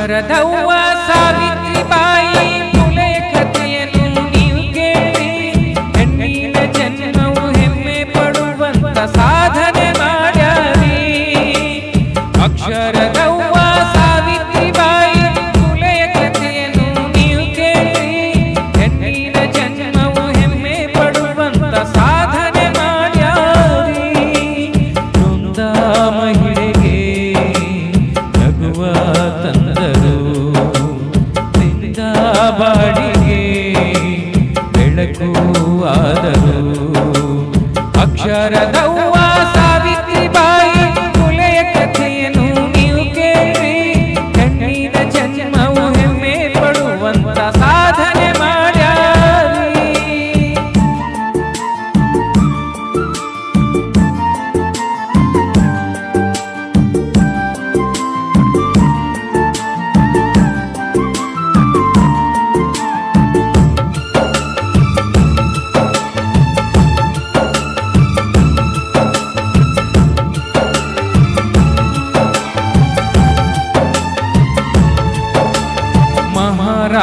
ಅಕ್ಷರದವ್ವ ಸಾವಿತ್ರಿ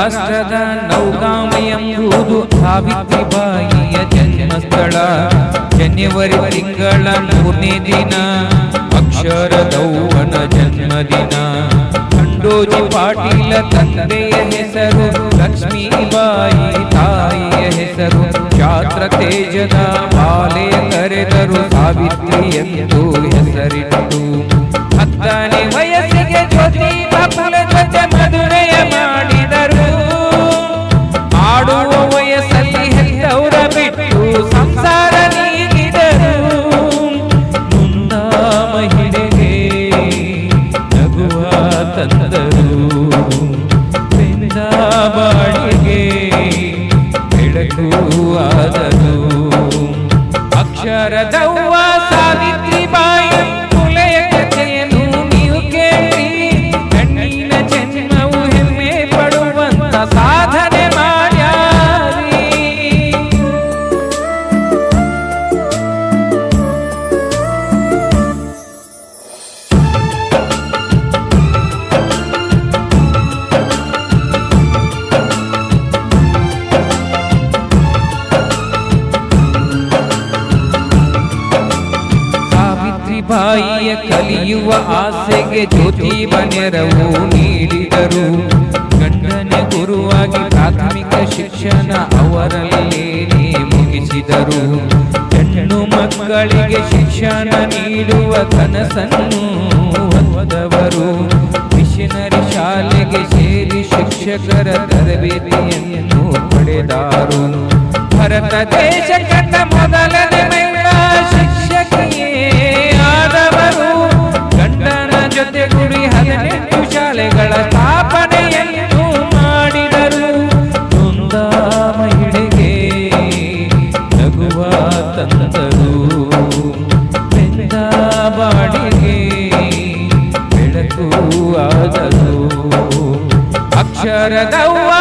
ಮಹಾರಾಷ್ಟ್ರದ ನೌಗಾಮ ಎಂಬುದು ಸಾವಿತ್ರಿಬಾಯಿಯ ಜನ್ಮಸ್ಥಳ. ಜನವರಿ ತಿಂಗಳ ಮೂರನೇ ದಿನ ಅಕ್ಷರದೌವನ ಜನ್ಮದಿನ. ಖಂಡೋಜಿ ಪಾಟೀಲ ತಂದೆಯ ಹೆಸರು ಲಕ್ಷ್ಮೀಬಾಯಿ ತಾಯಿಯ ಹೆಸರು. ಶಾಸ್ತ್ರ ತೇಜದ ಬಾಲೆ ಕರೆದರು ಸಾವಿತ್ರಿ ಎಂದು ಹೆಸರಿಟ್ಟು. ಹತ್ತನೇ ಕಲಿಯುವ ಆಸೆಗೆ ಜ್ಯೋತಿ ನೆರವು ನೀಡಿದರು. ಗಂಡನ ಗುರುವಾಗಿ ಪ್ರಾಥಮಿಕ ಶಿಕ್ಷಣ ಅವರಲ್ಲಿ ಮುಗಿಸಿದರು. ಹೆಣ್ಣು ಮಕ್ಕಳಿಗೆ ಶಿಕ್ಷಣ ನೀಡುವ ಕನಸನ್ನು ಹೊಂದವರು. ಮಿಷನರಿ ಶಾಲೆಗೆ ಸೇರಿ ಶಿಕ್ಷಕರ ತರಬೇತಿಯನ್ನು ಪಡೆದಾರು. ಭಾರತ ದೇಶ ಮೊದಲನೇ ಶಾಲೆಗಳ ಸ್ಥಾಪನೆಯನ್ನು ಮಾಡಿದರು. ನೊಂದ ಮಹಿಳೆಗೆ ನಗುವ ತಂದರು ಬೆಂದ ಬಾಡಿಗೆ ಬೆಳಕು ಆದರು ಅಕ್ಷರದವ್ವ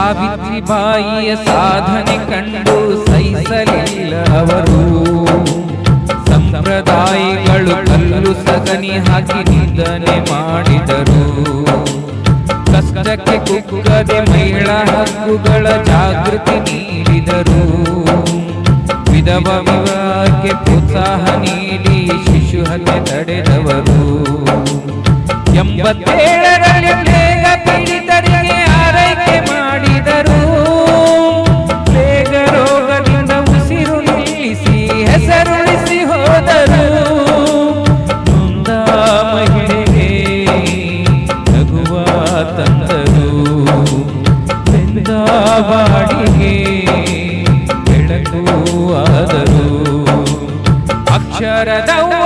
ಸಾವಿತ್ರಿ ಬಾಯಿಯ ಸಾಧನೆ ಕಂಡು ಸಹಿಸಲಿಲ್ಲ ಅವರು ಸಂಪ್ರದಾಯಗಳು ಕಲ್ಲು ಸಗಣಿ ಹಾಕಿ ನಿಂದನೆ ಮಾಡಿದರು. ಕಷ್ಟಕ್ಕೆ ಕುಕ್ಕದೆ ಮಹಿಳಾ ಹಕ್ಕುಗಳ ಜಾಗೃತಿ ನೀಡಿದರು. ವಿಧವ ವಿವಾಹಕ್ಕೆ ಪ್ರೋತ್ಸಾಹ ನೀಡಿ ಶಿಶು ಹತ್ಯೆ ತಡೆದವರು. ಎಂಬತ್ತೇಳರಲ್ಲಿ ಬೆಳಕಿಗೆ ಬೆಳಕು ಆದರು ಅಕ್ಷರದವ್ವ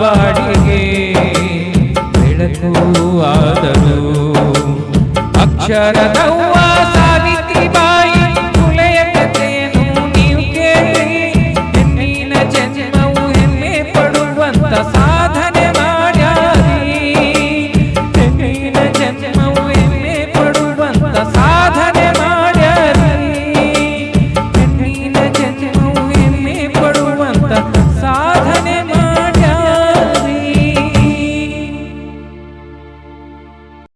ಬಾಡಿಗೆ ಬೆಳಕು ಆದನು. ಅಕ್ಷರದವ್ವ